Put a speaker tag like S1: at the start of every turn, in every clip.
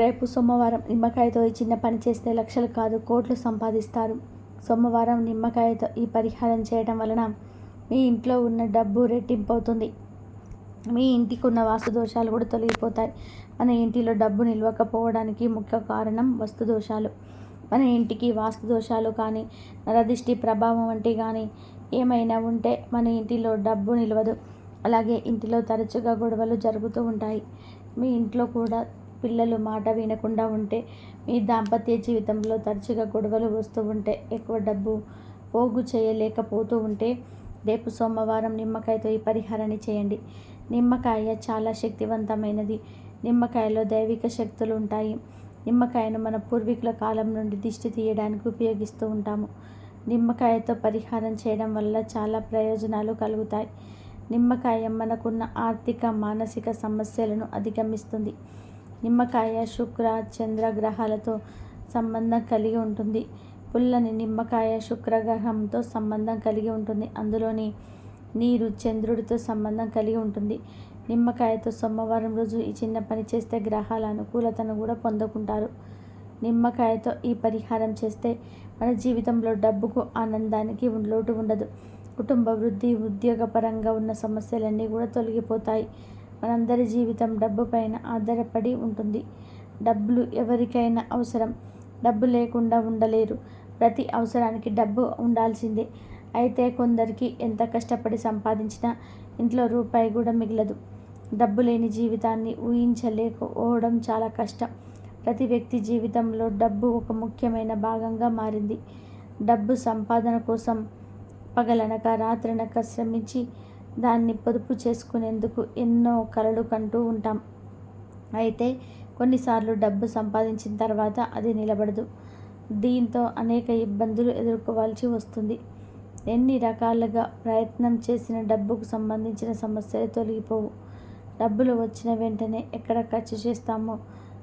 S1: రేపు సోమవారం నిమ్మకాయతో ఈ చిన్న పని చేస్తే లక్షలు కాదు కోట్లు సంపాదిస్తారు. సోమవారం నిమ్మకాయతో ఈ పరిహారం చేయడం వలన మీ ఇంట్లో ఉన్న డబ్బు రెట్టింపు అవుతుంది మీ ఇంటికి ఉన్న వాస్తు దోషాలు కూడా తొలగిపోతాయి. మన ఇంటిలో డబ్బు నిల్వకపోవడానికి ముఖ్య కారణం వస్తు దోషాలు మన ఇంటికి వాస్తు దోషాలు కానీ నరదిష్టి ప్రభావం వంటి కానీ ఏమైనా ఉంటే మన ఇంటిలో డబ్బు నిలవదు. అలాగే ఇంటిలో తరచుగా గొడవలు జరుగుతూ ఉంటాయి. మీ ఇంట్లో కూడా పిల్లలు మాట వినకుండా ఉంటే మీ దాంపత్య జీవితంలో తరచుగా గొడవలు వస్తూ ఉంటే ఎక్కువ డబ్బు పోగు చేయలేకపోతూ ఉంటే రేపు సోమవారం నిమ్మకాయతో ఈ పరిహారాన్ని చేయండి. నిమ్మకాయ చాలా శక్తివంతమైనది. నిమ్మకాయలో దైవిక శక్తులు ఉంటాయి. నిమ్మకాయను మన పూర్వీకుల కాలం నుండి దిష్టి తీయడానికి ఉపయోగిస్తూ ఉంటాము. నిమ్మకాయతో పరిహారం చేయడం వల్ల చాలా ప్రయోజనాలు కలుగుతాయి. నిమ్మకాయ మనకున్న ఆర్థిక మానసిక సమస్యలను అధిగమిస్తుంది. నిమ్మకాయ శుక్ర చంద్ర గ్రహాలతో సంబంధం కలిగి ఉంటుంది. పుల్లని నిమ్మకాయ శుక్రగ్రహంతో సంబంధం కలిగి ఉంటుంది. అందులోని నీరు చంద్రుడితో సంబంధం కలిగి ఉంటుంది. నిమ్మకాయతో సోమవారం రోజు ఈ చిన్న పని చేస్తే గ్రహాల అనుకూలతను కూడా పొందుకుంటారు. నిమ్మకాయతో ఈ పరిహారం చేస్తే మన జీవితంలో డబ్బుకు ఆనందానికి లోటు ఉండదు. కుటుంబ వృద్ధి ఉద్యోగపరంగా ఉన్న సమస్యలన్నీ కూడా తొలగిపోతాయి. మనందరి జీవితం డబ్బు పైన ఆధారపడి ఉంటుంది. డబ్బులు ఎవరికైనా అవసరం. డబ్బు లేకుండా ఉండలేరు. ప్రతి అవసరానికి డబ్బు ఉండాల్సిందే. అయితే కొందరికి ఎంత కష్టపడి సంపాదించినా ఇంట్లో రూపాయి కూడా మిగలదు. డబ్బు లేని జీవితాన్ని ఊహించలేకపోవడం చాలా కష్టం. ప్రతి వ్యక్తి జీవితంలో డబ్బు ఒక ముఖ్యమైన భాగంగా మారింది. డబ్బు సంపాదన కోసం పగలనక రాత్రనక శ్రమించి దాన్ని పొదుపు చేసుకునేందుకు ఎన్నో కలలు కంటూ ఉంటాం. అయితే కొన్నిసార్లు డబ్బు సంపాదించిన తర్వాత అది నిలబడదు. దీంతో అనేక ఇబ్బందులు ఎదుర్కోవాల్సి వస్తుంది. ఎన్ని రకాలుగా ప్రయత్నం చేసిన డబ్బుకు సంబంధించిన సమస్యలు తొలగిపోవు. డబ్బులు వచ్చిన వెంటనే ఎక్కడ ఖర్చు చేస్తామో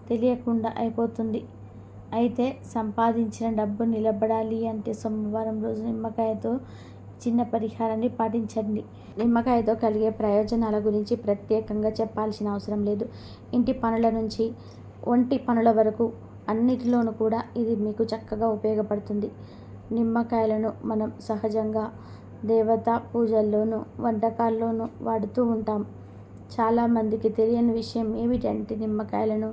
S1: తెలియకుండా అయిపోతుంది. అయితే సంపాదించిన డబ్బు నిలబడాలి అంటే సోమవారం రోజు నిమ్మకాయతో చిన్న పరిహారాన్ని పాటించండి. నిమ్మకాయతో కలిగే ప్రయోజనాల గురించి ప్రత్యేకంగా చెప్పాల్సిన అవసరం లేదు. ఇంటి పనుల నుంచి ఒంటి పనుల వరకు అన్నిటిలోనూ కూడా ఇది మీకు చక్కగా ఉపయోగపడుతుంది. నిమ్మకాయలను మనం సహజంగా దేవతా పూజల్లోనూ వంటకాల్లోనూ వాడుతూ ఉంటాం. చాలామందికి తెలియని విషయం ఏమిటంటే నిమ్మకాయలను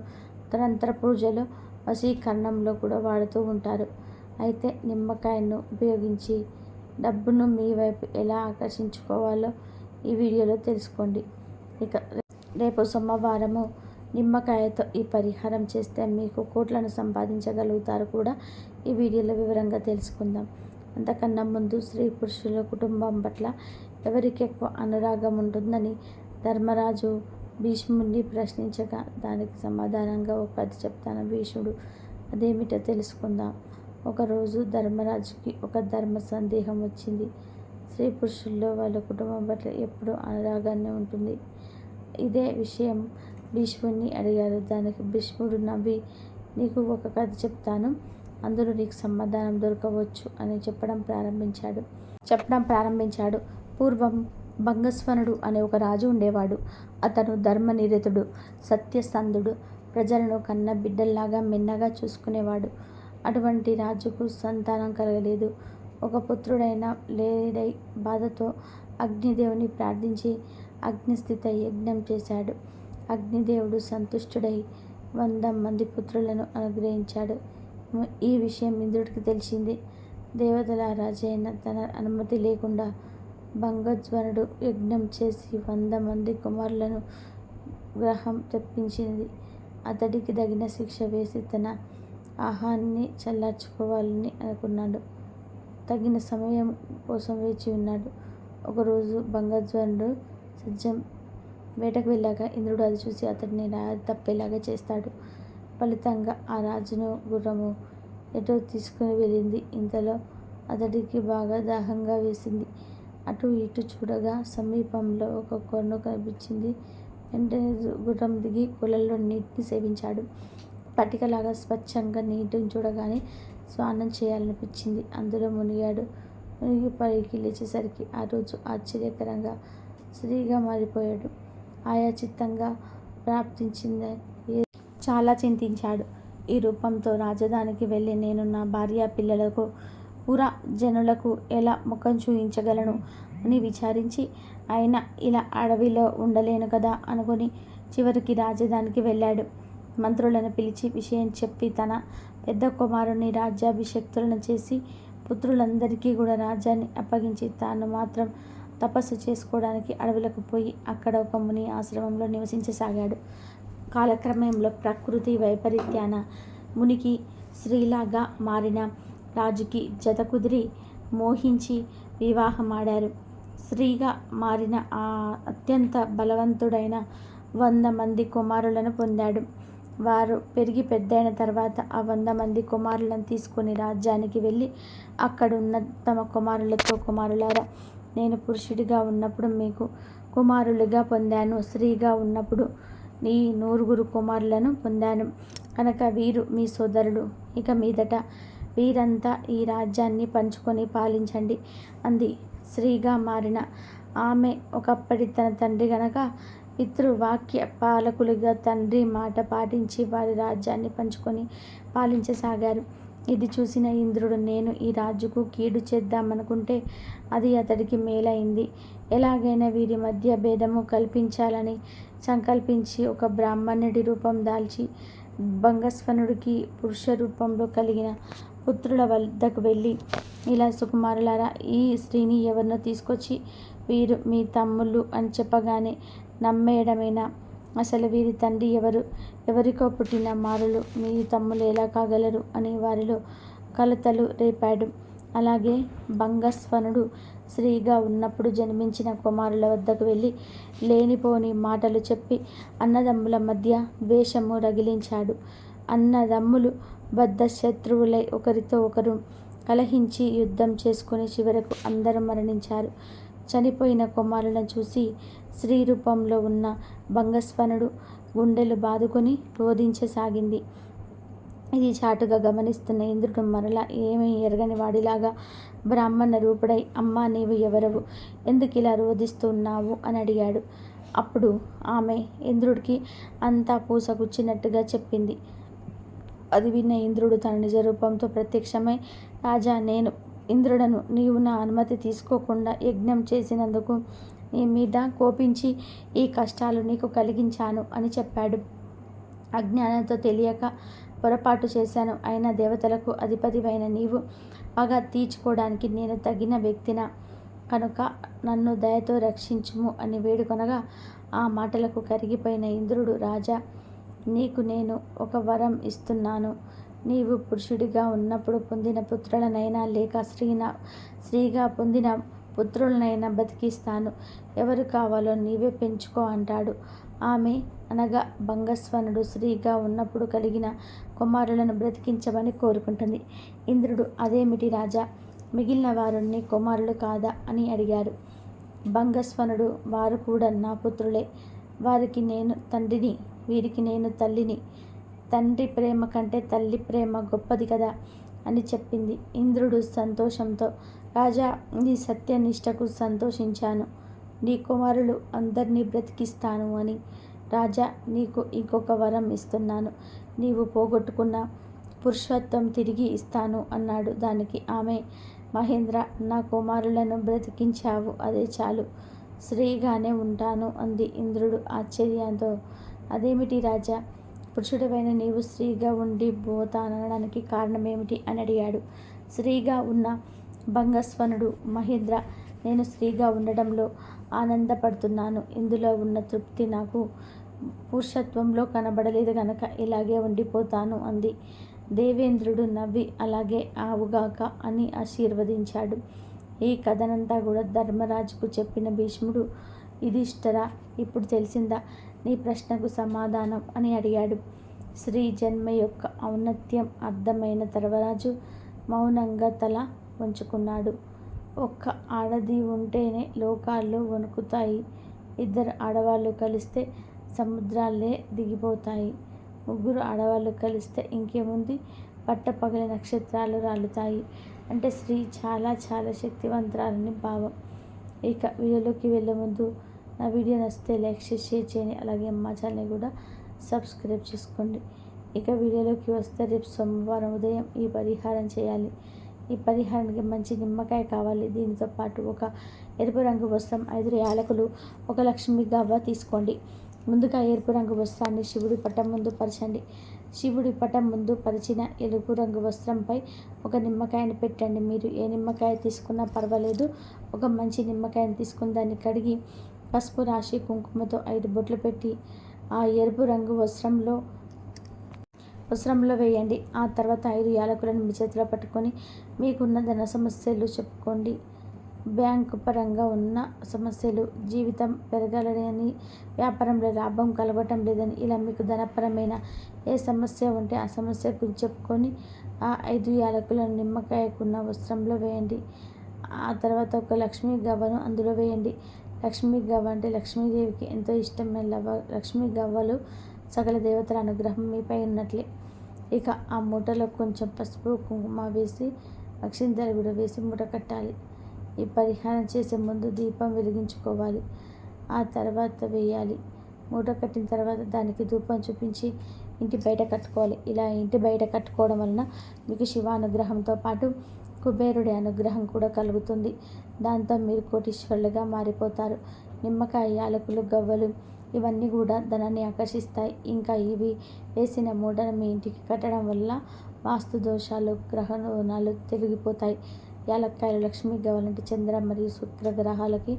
S1: తంత్ర పూజలు వశీకరణంలో కూడా వాడుతూ ఉంటారు. అయితే నిమ్మకాయను ఉపయోగించి డబ్బును మీ వైపు ఎలా ఆకర్షించుకోవాలో ఈ వీడియోలో తెలుసుకోండి. ఇక రేపు సోమవారము నిమ్మకాయతో ఈ పరిహారం చేస్తే మీకు కోట్లను సంపాదించగలుగుతారు కూడా ఈ వీడియోలో వివరంగా తెలుసుకుందాం. అంతకన్నా ముందు స్త్రీ పురుషుల కుటుంబం పట్ల ఎవరికి ఎక్కువ అనురాగం ఉంటుందని ధర్మరాజు భీష్ముడిని ప్రశ్నించగా దానికి సమాధానంగా ఒక కథ చెప్తాను భీష్ముడు. అదేమిటో తెలుసుకుందాం. ఒకరోజు ధర్మరాజుకి ఒక ధర్మ సందేహం వచ్చింది. స్త్రీ పురుషుల్లో వాళ్ళ కుటుంబం పట్ల ఎప్పుడూ అనురాగాన్ని ఉంటుంది. ఇదే విషయం భీష్ముడిని అడిగారు. దానికి భీష్ముడు నవ్వి నీకు ఒక కథ చెప్తాను. అందులో నీకు సమాధానం దొరకవచ్చు అని చెప్పడం ప్రారంభించాడు. చెప్పడం ప్రారంభించాడు. పూర్వం భంగస్వనుడు అనే ఒక రాజు ఉండేవాడు. అతను ధర్మనిరతుడు సత్యసంధుడు ప్రజలను కన్న బిడ్డల్లాగా మిన్నగా చూసుకునేవాడు. అటువంటి రాజుకు సంతానం కలగలేదు. ఒక పుత్రుడైన లేడై బాధతో అగ్నిదేవుని ప్రార్థించి అగ్నిస్థిత యజ్ఞం చేశాడు. అగ్నిదేవుడు సంతుష్టుడై వంద మంది పుత్రులను అనుగ్రహించాడు. ఈ విషయం ఇంద్రుడికి తెలిసింది. దేవతల రాజైన తన అనుమతి లేకుండా భంగజ్వరుడు యజ్ఞం చేసి వంద మంది కుమారులను గ్రహం తెప్పించింది. అతడికి తగిన శిక్ష వేసి తన ఆహాన్ని చల్లార్చుకోవాలని అనుకున్నాడు. తగిన సమయం కోసం వేచి ఉన్నాడు. ఒకరోజు భంగజ్వరుడు సజ్జం వేటకు వెళ్ళాక ఇంద్రుడు అది చూసి అతడిని తప్పేలాగా చేస్తాడు. ఫలితంగా ఆ రాజును గుర్రము ఎటో తీసుకుని వెళ్ళింది. ఇంతలో అతడికి బాగా దాహంగా వేసింది. అటు ఇటు చూడగా సమీపంలో ఒక కొన్ను కనిపించింది. వెంటనే గుర్రం దిగి కులల్లో నీటిని సేవించాడు. పటికలాగా స్వచ్ఛంగా నీటిని చూడగానే స్నానం చేయాలనిపించింది. అందులో మునిగాడు. మునిగి పైకి లేచేసరికి ఆ రోజు ఆశ్చర్యకరంగా స్త్రీగా మారిపోయాడు. ఆయా చిత్తంగా ప్రాప్తించింది చాలా చింతించాడు. ఈ రూపంతో రాజధానికి వెళ్ళి నేను నా భార్య పిల్లలకు పురా జనులకు ఎలా ముఖం చూయించగలను అని విచారించి ఆయన ఇలా అడవిలో ఉండలేను కదా అనుకుని చివరికి రాజధానికి వెళ్ళాడు. మంత్రులను పిలిచి విషయం చెప్పి తన పెద్ద కుమారుని రాజ్యాభిషక్తులను చేసి పుత్రులందరికీ కూడా రాజ్యాన్ని అప్పగించి తాను మాత్రం తపస్సు చేసుకోవడానికి అడవులకు పోయి అక్కడ ఒక ముని ఆశ్రమంలో నివసించసాగాడు. కాలక్రమంలో ప్రకృతి వైపరీత్యాన మునికి స్త్రీలాగా మారిన రాజుకి జత కుదిరి మోహించి వివాహమాడారు. స్త్రీగా మారిన ఆ అత్యంత బలవంతుడైన వంద మంది కుమారులను పొందాడు. వారు పెరిగి పెద్దయిన తర్వాత ఆ వంద మంది కుమారులను తీసుకొని రాజ్యానికి వెళ్ళి అక్కడున్న తమ కుమారులతో కుమారులారా నేను పురుషుడిగా ఉన్నప్పుడు మీకు కుమారులుగా పొందాను స్త్రీగా ఉన్నప్పుడు నీ నూరుగురు కుమారులను పొందాను. కనుక వీరు మీ సోదరుడు ఇక మీదట వీరంతా ఈ రాజ్యాన్ని పంచుకొని పాలించండి అంది. స్త్రీగా మారిన ఆమె ఒకప్పటి తన తండ్రి గనక పితృవాక్య పాలకులుగా తండ్రి మాట పాటించి వారి రాజ్యాన్ని పంచుకొని పాలించసాగారు. ఇది చూసిన ఇంద్రుడు నేను ఈ రాజుకు కీడు చేద్దామనుకుంటే అది అతడికి మేలైంది. ఎలాగైనా వీరి మధ్య భేదము కల్పించాలని సంకల్పించి ఒక బ్రాహ్మణుడి రూపం దాల్చి భంగస్వనుడికి పురుష రూపంలో కలిగిన పుత్రుల వద్దకు వెళ్ళి ఇలా సుకుమారులారా ఈ స్త్రీని ఎవరినో తీసుకొచ్చి వీరు మీ తమ్ముళ్ళు అని చెప్పగానే నమ్మేయడమేనా? అసలు వీరి తండ్రి ఎవరు? ఎవరికో పుట్టిన మారులు మీ తమ్ములు ఎలా కాగలరు? అని వారిలో కలతలు రేపాడు. అలాగే భంగస్వనుడు స్త్రీగా ఉన్నప్పుడు జన్మించిన కుమారుల వద్దకు వెళ్ళి లేనిపోని మాటలు చెప్పి అన్నదమ్ముల మధ్య ద్వేషము రగిలించాడు. అన్నదమ్ములు బద్ధ శత్రువులై ఒకరితో ఒకరు కలహించి యుద్ధం చేసుకుని చివరకు అందరూ మరణించారు. చనిపోయిన కుమారులను చూసి స్త్రీ రూపంలో ఉన్న భంగస్వనుడు గుండెలు బాదుకొని రోధించసాగింది. ఇది చాటుగా గమనిస్తున్న ఇంద్రుడు మరలా ఏమీ ఎరగని వాడిలాగా బ్రాహ్మణ రూపుడై అమ్మా నీవు ఎవరవు? ఎందుకు ఇలా రోధిస్తున్నావు? అని అడిగాడు. అప్పుడు ఆమె ఇంద్రుడికి అంతా పూసగుచ్చినట్టుగా చెప్పింది. అది విన్న ఇంద్రుడు తన నిజ రూపంతో ప్రత్యక్షమై రాజా నేను ఇంద్రుడను నీవు నా అనుమతి తీసుకోకుండా యజ్ఞం చేసినందుకు నీ మీద కోపించి ఈ కష్టాలు నీకు కలిగించాను అని చెప్పాడు. అజ్ఞానంతో తెలియక పొరపాటు చేశాను. ఆయన దేవతలకు అధిపతివైన నీవు పగ తీర్చుకోవడానికి నేను తగిన వ్యక్తిన? కనుక నన్ను దయతో రక్షించుము అని వేడుకొనగా ఆ మాటలకు కరిగిపోయిన ఇంద్రుడు రాజా నీకు నేను ఒక వరం ఇస్తున్నాను. నీవు పురుషుడిగా ఉన్నప్పుడు పొందిన పుత్రులనైనా లేక స్త్రీన స్త్రీగా పొందిన పుత్రులనైనా బతికిస్తాను. ఎవరు కావాలో నీవే పెంచుకో అంటాడు. ఆమె అనగా భంగస్వనుడు స్త్రీగా ఉన్నప్పుడు కలిగిన కుమారులను బ్రతికించమని కోరుకుంటుంది. ఇంద్రుడు అదేమిటి రాజా? మిగిలిన వారుని కుమారులు కాదా? అని అడిగారు. భంగస్వనుడు వారు కూడా నా పుత్రులే. వారికి నేను తండ్రిని వీరికి నేను తల్లిని. తండ్రి ప్రేమ కంటే తల్లి ప్రేమ గొప్పది కదా అని చెప్పింది ఇంద్రుడు సంతోషంతో. రాజా నీ సత్యనిష్టకు సంతోషించాను. నీ కుమారులు అందరినీ బ్రతికిస్తాను అని. రాజా నీకు ఇంకొక వరం ఇస్తున్నాను. నీవు పోగొట్టుకున్న పురుషత్వం తిరిగి ఇస్తాను అన్నాడు దానికి. ఆమె మహేంద్ర నా కుమారులను బ్రతికించావు అదే చాలు. స్త్రీగానే ఉంటాను అంది ఇంద్రుడు ఆశ్చర్యంతో. అదేమిటి రాజా? పురుషుడవైన నీవు స్త్రీగా ఉండి పోతానడానికి కారణమేమిటి? అని అడిగాడు. స్త్రీగా ఉన్న భంగస్వనుడు మహేంద్ర నేను స్త్రీగా ఉండడంలో ఆనందపడుతున్నాను. ఇందులో ఉన్న తృప్తి నాకు పురుషత్వంలో కనబడలేదు గనక ఇలాగే ఉండిపోతాను అంది. దేవేంద్రుడు నవ్వి అలాగే ఆవుగాక అని ఆశీర్వదించాడు. ఈ కథనంతా కూడా ధర్మరాజుకు చెప్పిన భీష్ముడు ఇదిష్టరా ఇప్పుడు తెలిసిందా? నీ ప్రశ్నకు సమాధానం అని అడిగాడు. శ్రీ జన్మ యొక్క ఔన్నత్యం అర్థమైన ధర్మరాజు మౌనంగా తల ఉంచుకున్నాడు ఒక్క ఆడది ఉంటేనే లోకాల్లో వణుకుతాయి. ఇద్దరు ఆడవాళ్ళు కలిస్తే సముద్రాలే దిగిపోతాయి. ముగ్గురు ఆడవాళ్ళు కలిస్తే ఇంకేముంది? పట్టపగలి నక్షత్రాలు రాలుతాయి. అంటే స్త్రీ చాలా చాలా శక్తివంతురాలని భావం. ఇక వీడియోలోకి వెళ్ళే ముందు నా వీడియో నచ్చితే లైక్ చేసి షేర్ చేయండి. అలాగే మా ఛానల్ని కూడా సబ్స్క్రైబ్ చేసుకోండి. ఇక వీడియోలోకి వస్తే రేపు సోమవారం ఉదయం ఈ పరిహారం చేయాలి. ఈ పరిహారానికి మంచి నిమ్మకాయ కావాలి. దీనితో పాటు ఒక ఎరుపు రంగు వస్త్రం ఐదు యాలకులు ఒక లక్ష్మి గవ్వ తీసుకోండి. ముందుగా ఎరుపు రంగు వస్త్రాన్ని శివుడి పట్టం ముందు పరచండి. శివుడి పటం ముందు పరిచిన ఎరుపు రంగు వస్త్రంపై ఒక నిమ్మకాయని పెట్టండి. మీరు ఏ నిమ్మకాయ తీసుకున్నా పర్వాలేదు. ఒక మంచి నిమ్మకాయని తీసుకుని దాన్ని కడిగి పసుపు రాసి కుంకుమతో ఐదు బొట్లు పెట్టి ఆ ఎరుపు రంగు వస్త్రంలో వస్త్రంలో వేయండి. ఆ తర్వాత ఐదు యాలకులను మీ చేతిలో పట్టుకొని మీకున్న ధన సమస్యలు చెప్పుకోండి. బ్యాంకు పరంగా ఉన్న సమస్యలు జీవితం పెరగాలని వ్యాపారంలో లాభం కలగటం లేదని ఇలా మీకు ధనపరమైన ఏ సమస్య ఉంటే ఆ సమస్య గురించి చెప్పుకొని ఆ ఐదు యాలకులను నిమ్మకాయకున్న వస్త్రంలో వేయండి. ఆ తర్వాత ఒక లక్ష్మీ గవ్వను అందులో వేయండి. లక్ష్మీ గవ్వ అంటే లక్ష్మీదేవికి ఎంతో ఇష్టమైన లవ లక్ష్మీ గవ్వలు సకల దేవతల అనుగ్రహం మీపై ఉన్నట్లే. ఇక ఆ మూటలో కొంచెం పసుపు కుంకుమ వేసి అక్షింతలు కూడా వేసి మూట కట్టాలి. ఈ పరిహారం చేసే ముందు దీపం వెలిగించుకోవాలి. ఆ తర్వాత వేయాలి. మూట కట్టిన తర్వాత దానికి ధూపం చూపించి ఇంటి బయట కట్టుకోవాలి. ఇలా ఇంటి బయట కట్టుకోవడం వలన మీకు శివ అనుగ్రహంతో పాటు కుబేరుడి అనుగ్రహం కూడా కలుగుతుంది. దాంతో మీరు కోటీశ్వరులుగా మారిపోతారు. నిమ్మకాయ యాలకులు గవ్వలు ఇవన్నీ కూడా ధనాన్ని ఆకర్షిస్తాయి. ఇంకా ఇవి వేసిన మూటను మీ ఇంటికి కట్టడం వల్ల వాస్తు దోషాలు గ్రహణాలు తిరిగిపోతాయి యాలక్కాయలు లక్ష్మీగా వంటి చంద్ర మరియు శుక్ర గ్రహాలకి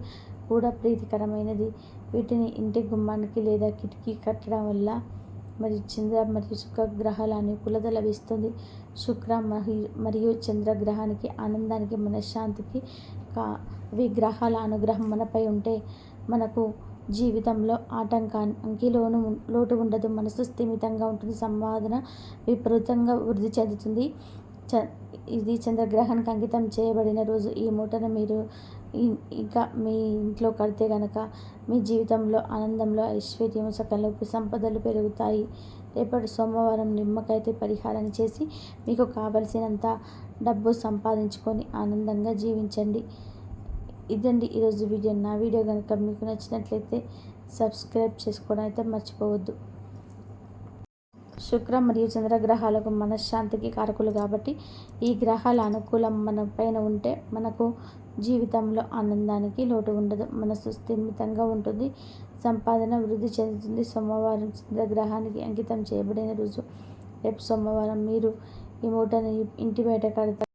S1: కూడా ప్రీతికరమైనది. వీటిని ఇంటి గుమ్మానికి లేదా కిటికీ కట్టడం వల్ల మరియు చంద్ర మరియు శుక్ర గ్రహాల అనుకూలత లభిస్తుంది. శుక్ర మరియు చంద్రగ్రహానికి ఆనందానికి మనశ్శాంతికి కా విగ్రహాల అనుగ్రహం మనపై ఉంటే మనకు జీవితంలో ఆటంకానికిలోను లోటు ఉండదు. మనసు స్థిమితంగా ఉంటుంది. సంవాదన విపరీతంగా వృద్ధి చెందుతుంది. చ ఇది చంద్రగ్రహానికి అంకితం చేయబడిన రోజు. ఈ మూటను మీరు ఇంకా మీ ఇంట్లో కడితే కనుక మీ జీవితంలో ఆనందంలో ఐశ్వర్యం సకలపు సంపదలు పెరుగుతాయి. రేపటి సోమవారం నిమ్మకాయతో పరిహారం చేసి మీకు కావలసినంత డబ్బు సంపాదించుకొని ఆనందంగా జీవించండి. ఇదండి ఈరోజు వీడియో. నా వీడియో కనుక మీకు నచ్చినట్లయితే సబ్స్క్రైబ్ చేసుకోవడం అయితే మర్చిపోవద్దు. శుక్ర మరియు చంద్రగ్రహాలకు మనశ్శాంతికి కారకులు కాబట్టి ఈ గ్రహాల అనుకూలం మన పైన ఉంటే మనకు జీవితంలో ఆనందానికి లోటు ఉండదు. మనసు స్థిమితంగా ఉంటుంది. సంపాదన వృద్ధి చెందుతుంది. సోమవారం చంద్రగ్రహానికి అంకితం చేయబడిన రోజు. రేపు సోమవారం మీరు ఈ మూటని ఇంటి బయట కడతారు.